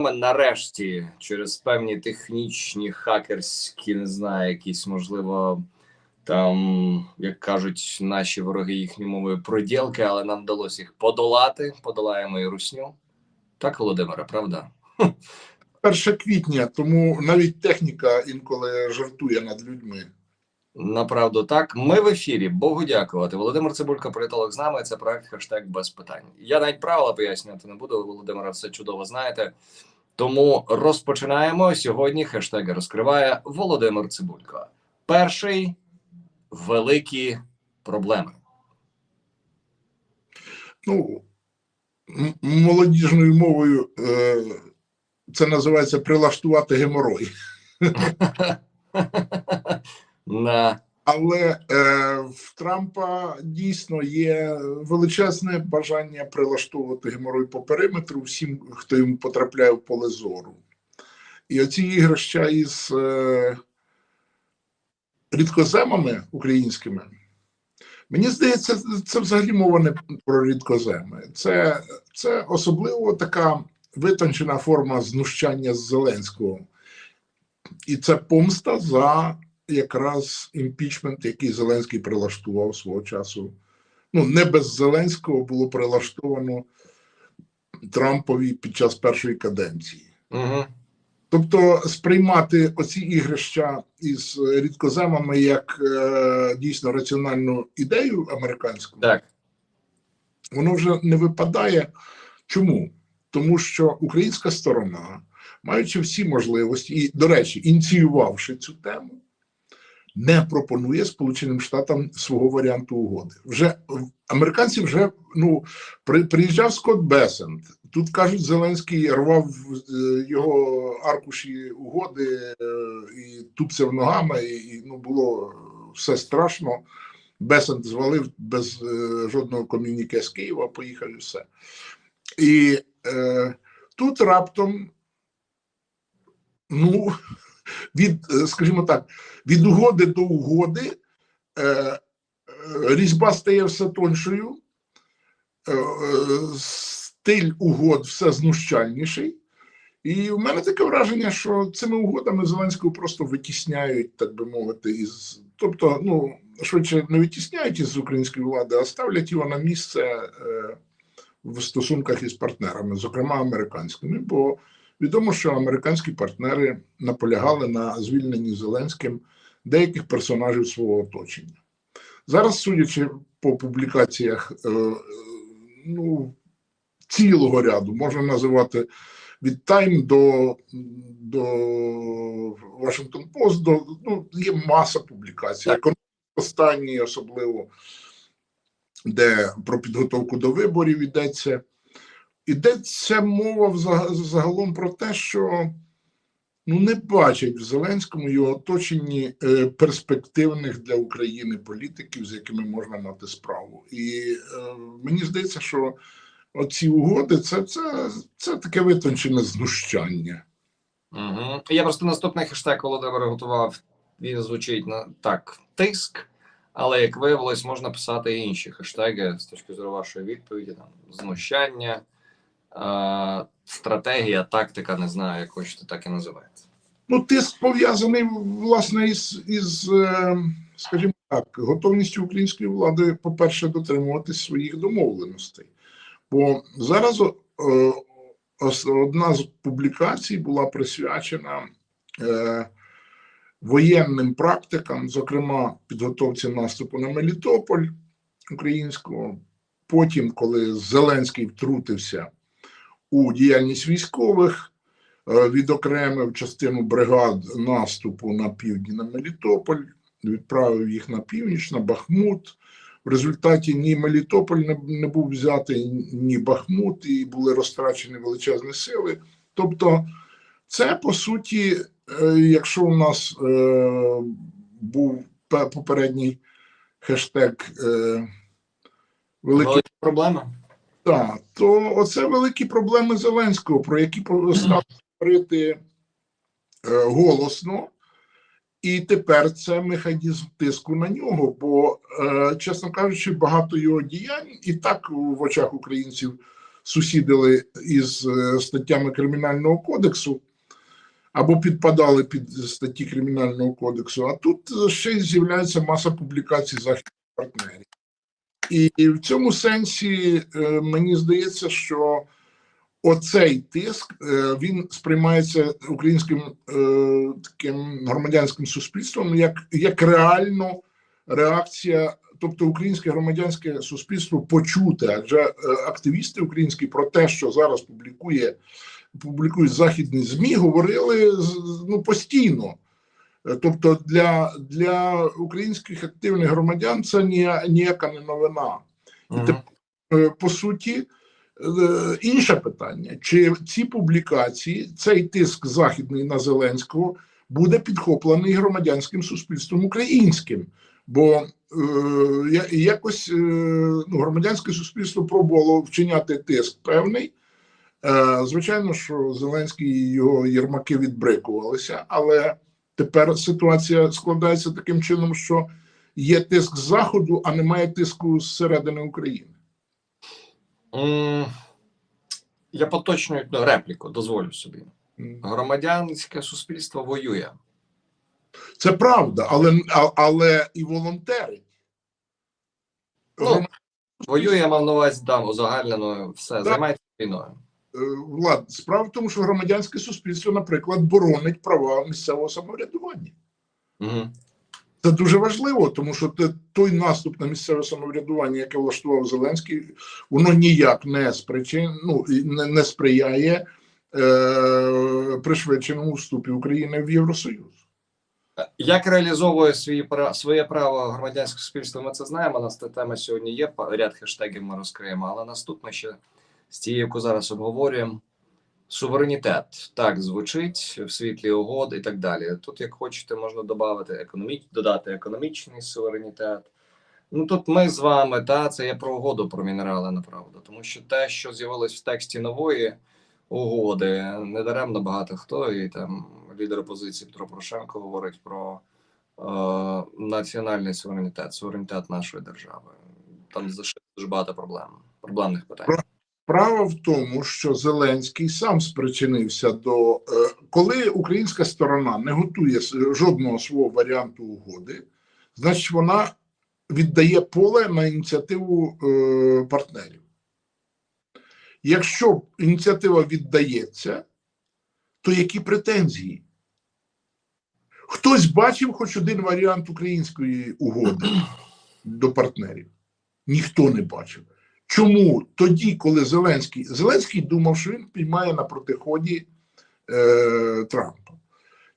нарешті через певні технічні хакерські, не знаю, якісь можливо. Там, як кажуть наші вороги їхньою мовою проділки, але нам вдалося їх подолати. Подолаємо і русню. Так, Володимире, правда? 1 квітня, тому навіть техніка інколи жартує над людьми. Направду так. Ми в ефірі. Богу дякувати. Володимир Цибулько, політолог з нами. Це проект хештег без питань. Я навіть правила пояснювати не буду. Володимира все чудово знаєте. Тому розпочинаємо сьогодні. Хештеги розкриває Володимир Цибулько. Перший великі проблеми. Ну, молодіжною мовою е, це називається прилаштувати геморой. Але е, в Трампа дійсно є величезне бажання прилаштовувати геморой по периметру всім, хто йому потрапляє в поле зору. І оці ігрища із е, рідкоземами українськими, мені здається, це взагалі мова не про рідкоземи. Це, це особливо така витончена форма знущання з Зеленського. І це помста за якраз імпічмент, який Зеленський прилаштував свого часу. Ну, не без Зеленського було прилаштовано Трампові під час першої каденції. угу. Тобто сприймати оці ігрища із рідкоземами як е, дійсно раціональну ідею американську, так. воно вже не випадає. Чому? Тому що українська сторона, маючи всі можливості, і, до речі, ініціювавши цю тему, не пропонує Сполученим Штатам свого варіанту угоди. Вже американці вже ну при, приїжджав Скотт Бесент. Тут кажуть, Зеленський рвав е, його аркуші угоди е, і тупцяв ногами, і, і ну було все страшно. Бесент звалив без е, жодного ком'юніке з Києва, поїхав і все. І е, тут раптом, ну, від, е, скажімо так, від угоди до угоди е, е, різьба стає все тоншою, стиль угод все знущальніший. І в мене таке враження, що цими угодами Зеленського просто витісняють, так би мовити, із тобто, ну швидше не витісняють із української влади, а ставлять його на місце в стосунках із партнерами, зокрема американськими. Бо відомо, що американські партнери наполягали на звільненні Зеленським деяких персонажів свого оточення. Зараз, судячи по публікаціях, е, е, ну цілого ряду можна називати від Time до, до Washington Post, до ну, є маса публікацій. Останні особливо, де про підготовку до виборів йдеться. Йдеться мова загалом про те, що ну, не бачать в Зеленському його оточенні е, перспективних для України політиків, з якими можна мати справу. І е, мені здається, що оці угоди це, це, це таке витончене знущання. Угу. Я просто наступний хештег Володимир готував. Він звучить на так: тиск. Але як виявилось, можна писати і інші хештеги з точки зору вашої відповіді: там знущання, стратегія, тактика, не знаю, як хочете, так і називається. Ну, тиск пов'язаний власне із, із е, скажімо так, готовністю української влади, по-перше, дотримуватись своїх домовленостей. Бо зараз е, одна з публікацій була присвячена е, воєнним практикам, зокрема підготовці наступу на Мелітополь українського. Потім, коли Зеленський втрутився у діяльність військових, е, відокремив частину бригад наступу на півдні на Мелітополь, відправив їх на північ, на Бахмут. В результаті ні Мелітополь не, не був взятий, ні Бахмут, і були розтрачені величезні сили. Тобто, це по суті, е, якщо у нас е, був попередній хештег е, Велика проблема. Так, то оце великі проблеми Зеленського, про які став говорити е, голосно, і тепер це механізм тиску на нього. Бо, е, чесно кажучи, багато його діянь і так в очах українців сусідили із е, статтями Кримінального кодексу або підпадали під статті Кримінального кодексу. А тут ще й з'являється маса публікацій західних партнерів. І, в цьому сенсі е, мені здається, що оцей тиск е, він сприймається українським е, таким громадянським суспільством як, як реально реакція, тобто українське громадянське суспільство почуте, адже активісти українські про те, що зараз публікує публікують західні змі, говорили ну постійно. Е, Тобто для, для українських активних громадян це нія- ніяка не новина. Мгм. Е, По суті, е, інше питання: чи ці публікації, цей тиск західний на Зеленського буде підхоплений громадянським суспільством українським? Бо е, якось е, ну, громадянське суспільство пробувало вчиняти тиск певний. Е, Звичайно, що Зеленський і його єрмаки відбрикувалися, але тепер ситуація складається таким чином, що є тиск з заходу, а немає тиску зсередини України. Я поточню ну, репліку, дозволю собі. Громадянське суспільство воює. Це правда, але, але і волонтери. Ну, Воює, я мав на увазі там узагальнено все, займається війною. Е, Влад, справа в тому, що громадянське суспільство, наприклад, боронить права місцевого самоврядування. Угу. Це дуже важливо, тому що той наступ на місцеве самоврядування, яке влаштував Зеленський, воно ніяк не спричин, ну, не, не сприяє е, пришвидшеному вступі України в Євросоюз. Як реалізовує свої своє право громадянське суспільство, ми це знаємо. У нас та тема сьогодні є. Ряд хештегів ми розкриємо. Але наступне ще з тією, яку зараз обговорюємо. Суверенітет так звучить в світлі угод і так далі. Тут, як хочете, можна додати економіч... додати економічний суверенітет. Ну тут ми з вами, та це є про угоду про мінерали, направда. Тому що те, що з'явилось в тексті нової угоди, недаремно багато хто, і там лідер опозиції Петро Порошенко говорить про е, національний суверенітет, суверенітет нашої держави. Там зашито дуже багато проблем, проблемних питань. Справа в тому, що Зеленський сам спричинився до е, коли українська сторона не готує жодного свого варіанту угоди, значить вона віддає поле на ініціативу е, партнерів. Якщо ініціатива віддається, то які претензії? Хтось бачив хоч один варіант української угоди до партнерів? Ніхто не бачив. Чому тоді, коли Зеленський Зеленський думав, що він піймає на протиході е, Трампа?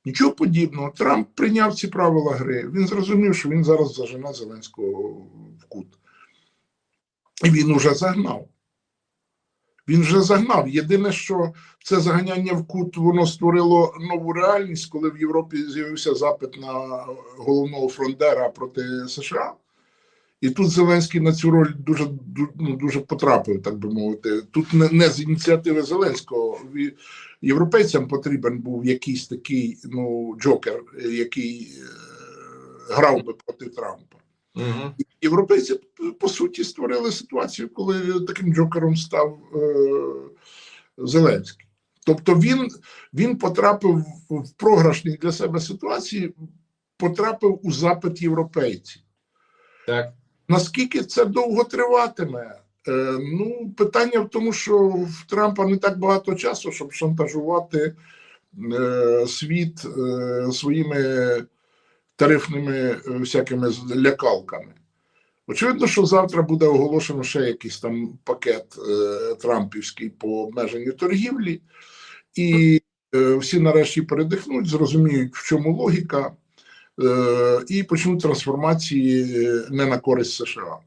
Нічого подібного. Трамп прийняв ці правила гри. Він зрозумів, що він зараз зажене Зеленського в кут. І він уже загнав. Він вже загнав. Єдине, що це заганяння в кут воно створило нову реальність, коли в Європі з'явився запит на головного фронтера проти США. І тут Зеленський на цю роль дуже ну, дуже потрапив, так би мовити. Тут не, не з ініціативи Зеленського. Європейцям потрібен був якийсь такий ну, джокер, який е, грав би проти Трампа. Угу. Європейці по суті створили ситуацію, коли таким джокером став е, Зеленський. Тобто він, він потрапив в програшній для себе ситуації, потрапив у запит європейців. Так. Наскільки це довго триватиме? Е, ну, питання в тому, що в Трампа не так багато часу, щоб шантажувати е, світ е, своїми тарифними е, всякими лякалками. Очевидно, що завтра буде оголошено ще якийсь там пакет е, Трампівський по обмеженню торгівлі, і е, всі нарешті передихнуть, зрозуміють, в чому логіка, і почнуть трансформації е, не на користь США.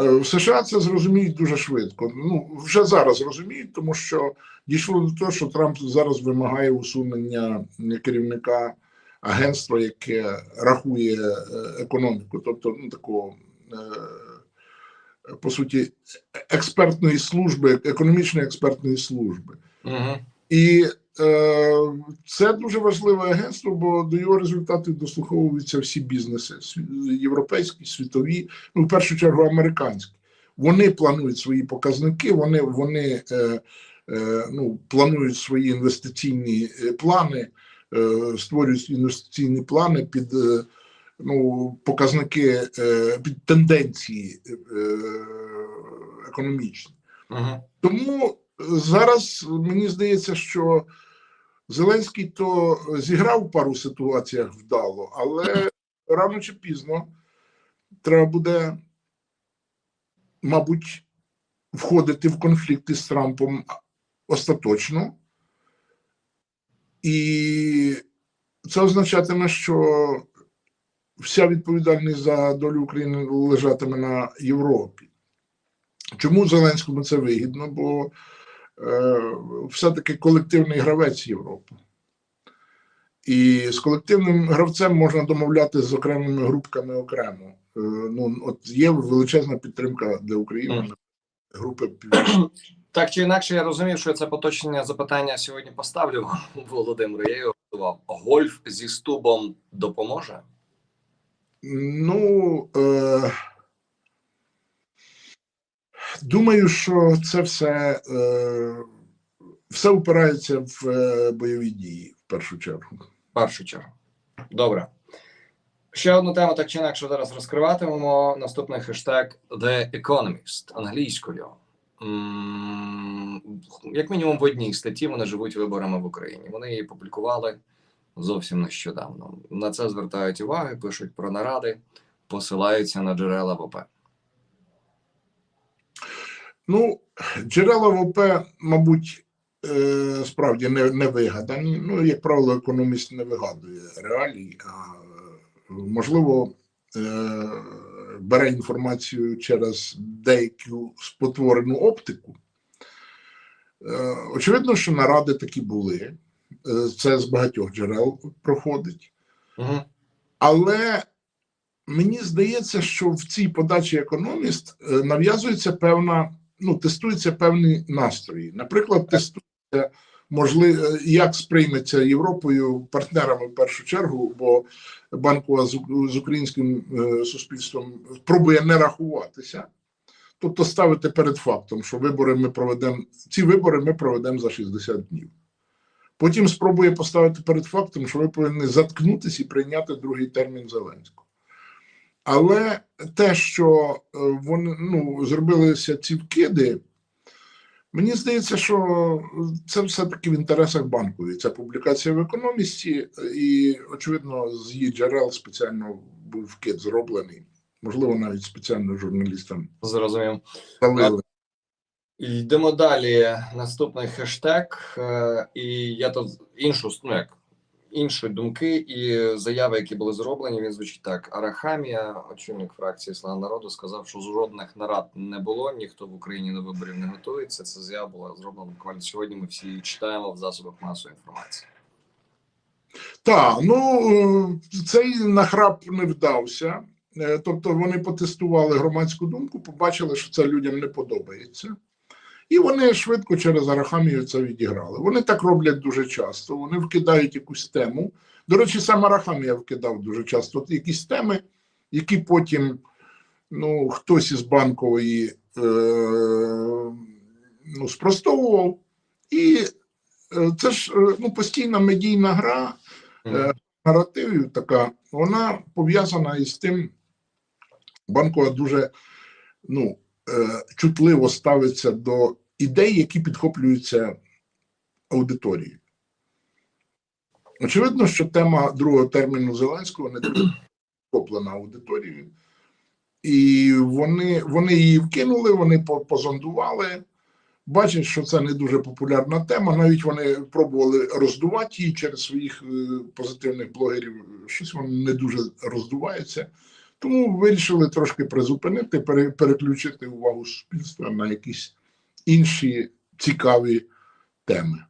Е, В США це зрозуміють дуже швидко. Ну, вже зараз розуміють, тому що дійшло до того, що Трамп зараз вимагає усунення керівника агентства, яке рахує е, економіку, тобто ну, такого, е, по суті, експертної служби, економічної експертної служби. Угу. І е, це дуже важливе агентство, бо до його результатів дослуховуються всі бізнеси європейські, світові, ну в першу чергу американські. вони планують свої показники, вони, вони е, е, ну, планують свої інвестиційні е, плани, е, створюють інвестиційні плани під е, ну, показники, е, під тенденції е, економічні. Угу. Тому зараз мені здається, що Зеленський то зіграв в пару ситуаціях вдало, але рано чи пізно треба буде, мабуть, входити в конфлікти з Трампом остаточно. І це означатиме, що вся відповідальність за долю України лежатиме на Європі. Чому Зеленському це вигідно? Бо все-таки колективний гравець Європи. І з колективним гравцем можна домовлятися з окремими групками окремо. Е, ну, от є величезна підтримка для України групи Північної. Так чи інакше, я розумів, що це поточне запитання сьогодні поставлю вам, Володимире. Я його готував. Гольф зі стубом допоможе? Ну, е, думаю, що це все, е, все упирається в е, бойові дії в першу чергу. В першу чергу. Добре. Ще одну тему, так чи інакше, зараз розкриватимемо. Наступний хештег The Economist англійською. Як мінімум в одній статті вони живуть виборами в Україні. Вони її публікували зовсім нещодавно. На це звертають увагу, пишуть про наради, посилаються на джерела ВП. Ну, джерела ВП, мабуть, е, справді не, не вигадані. Ну, як правило, економіст не вигадує реалій, а можливо, е, бере інформацію через деяку спотворену оптику. Е, очевидно, що наради такі були. Це з багатьох джерел проходить. Угу. Але мені здається, що в цій подачі економіст е, нав'язується певна, ну, тестуються певні настрої. Наприклад, тестується можливо, як сприйметься Європою партнерами в першу чергу, бо банкова з, з українським е, суспільством пробує не рахуватися. Тобто ставити перед фактом, що вибори ми проведемо, ці вибори ми проведемо за 60 днів. Потім спробує поставити перед фактом, що ви повинні заткнутися і прийняти другий термін Зеленського. Але те, що е, вони ну, зробилися ці вкиди, мені здається, що це все-таки в інтересах банкової. Ця публікація в економісті, і, очевидно, з її джерел спеціально був вкид зроблений. Можливо, навіть спеціально журналістам Зрозумів. залили. Йдемо далі. Наступний хештег. Е, І я тут іншу ну як інші думки і заяви, які були зроблені. Він звучить так: Арахамія, очільник фракції Слуга народу, сказав, що жодних нарад не було. Ніхто в Україні до виборів не готується. Це заява була зроблена буквально сьогодні. Ми всі її читаємо в засобах масової інформації. Так, ну цей нахрап не вдався. Е, Тобто вони потестували громадську думку, побачили, що це людям не подобається. І вони швидко через Арахамію це відіграли. Вони так роблять дуже часто. Вони вкидають якусь тему. До речі, сам Арахамія вкидав дуже часто якісь теми, які потім ну, хтось із банкової е, ну, спростовував. І е, це ж е, ну, постійна медійна гра Е, наративів така, вона пов'язана із тим, банкова дуже ну, е, чутливо ставиться до ідей, які підхоплюються аудиторією. Очевидно, що тема другого терміну Зеленського не підхоплена аудиторією. І вони, вони її вкинули, вони по- позондували. Бачать, що це не дуже популярна тема. Навіть вони пробували роздувати її через своїх е, позитивних блогерів. Щось воно не дуже роздувається. Тому вирішили трошки призупинити, переключити увагу суспільства на якісь інші цікаві теми.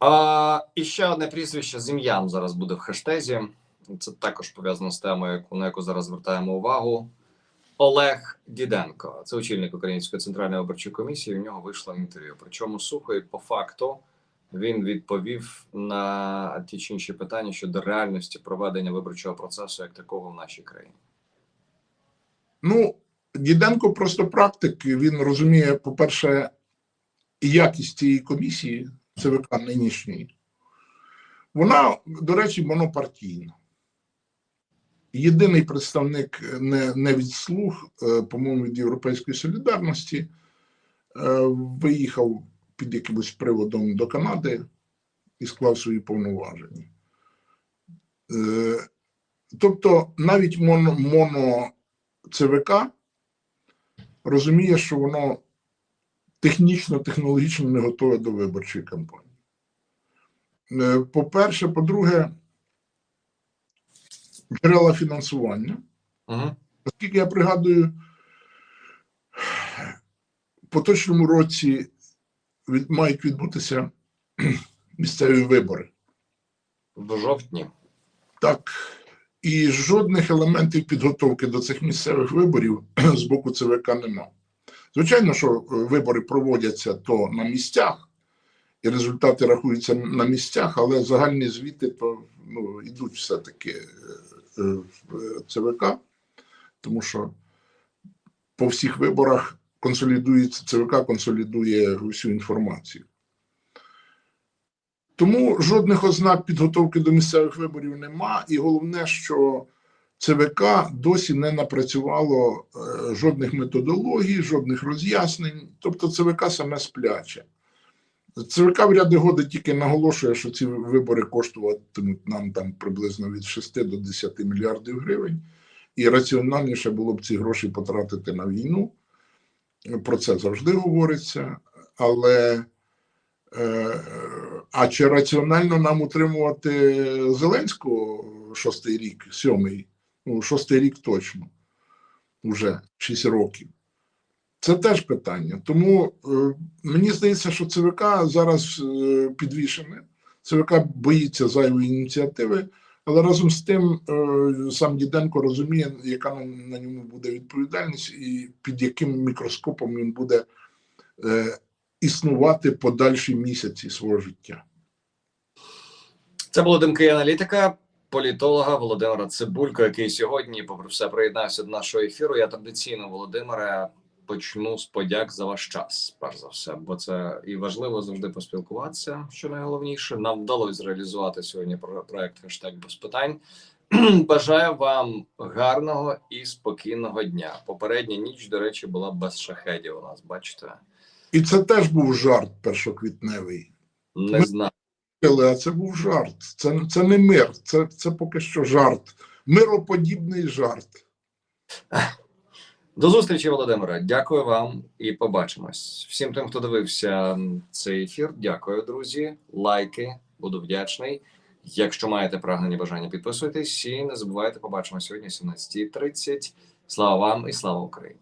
А, і ще одне прізвище Зім'ян зараз буде в хештезі. Це також пов'язано з темою, яку на яку зараз звертаємо увагу. Олег Діденко, це очільник Української центральної виборчої комісії. У нього вийшло інтерв'ю. Причому сухо і по факту він відповів на ті чи інші питання щодо реальності проведення виборчого процесу як такого в нашій країні. Ну, Діденко просто практик, він розуміє, по-перше, якість цієї комісії ЦВК нинішньої. Вона, до речі, монопартійна. Єдиний представник не, не від слуг, е, по-моєму, від Європейської солідарності, е, виїхав під якимось приводом до Канади і склав свої повноваження. Е, Тобто навіть моно, моно ЦВК розуміє, що воно технічно, технологічно не готове до виборчої кампанії. Е, По-перше, по-друге, джерела фінансування. Угу. Оскільки я пригадую, в поточному році від, мають відбутися місцеві вибори. В жовтні. Так, і жодних елементів підготовки до цих місцевих виборів з боку ЦВК нема. Звичайно, що е, вибори проводяться то на місцях, і результати рахуються на місцях, але загальні звіти то ну, йдуть все-таки е, е, в ЦВК, тому що по всіх виборах консолідується ЦВК консолідує всю інформацію. Тому жодних ознак підготовки до місцевих виборів нема, і головне, що ЦВК досі не напрацювало е, жодних методологій, жодних роз'яснень. Тобто ЦВК саме спляче. ЦВК в ряди годи тільки наголошує, що ці вибори коштуватимуть нам там приблизно від 6 до 10 мільярдів гривень, і раціональніше було б ці гроші потратити на війну. Про це завжди говориться, але. Е, А чи раціонально нам утримувати Зеленського шостий рік, сьомий, ну, шостий рік точно, вже 6 років? Це теж питання. Тому е, мені здається, що ЦВК зараз е, підвішене. ЦВК боїться зайвої ініціативи, але разом з тим е, сам Діденко розуміє, яка на, на ньому буде відповідальність і під яким мікроскопом він буде е, існувати подальші місяці свого життя. Це були думки аналітика, політолога Володимира Цибулько, який сьогодні, попри все, приєднався до нашого ефіру. Я традиційно, Володимире, почну з подяк за ваш час, перш за все, бо це і важливо завжди поспілкуватися. Що найголовніше, нам вдалося зреалізувати сьогодні про- проект хештег без питань. Бажаю вам гарного і спокійного дня. Попередня ніч, до речі, була без шахедів. У нас бачите, І це теж був жарт першоквітневий. не Ми- знаю. Але це був жарт. Це, це не мир, це, це поки що жарт. Мироподібний жарт. До зустрічі, Володимире. Дякую вам і побачимось. Всім тим, хто дивився цей ефір. Дякую, друзі. Лайки, буду вдячний. Якщо маєте прагнення бажання, підписуйтесь і не забувайте. Побачимо сьогодні о 17.30. Слава вам і слава Україні!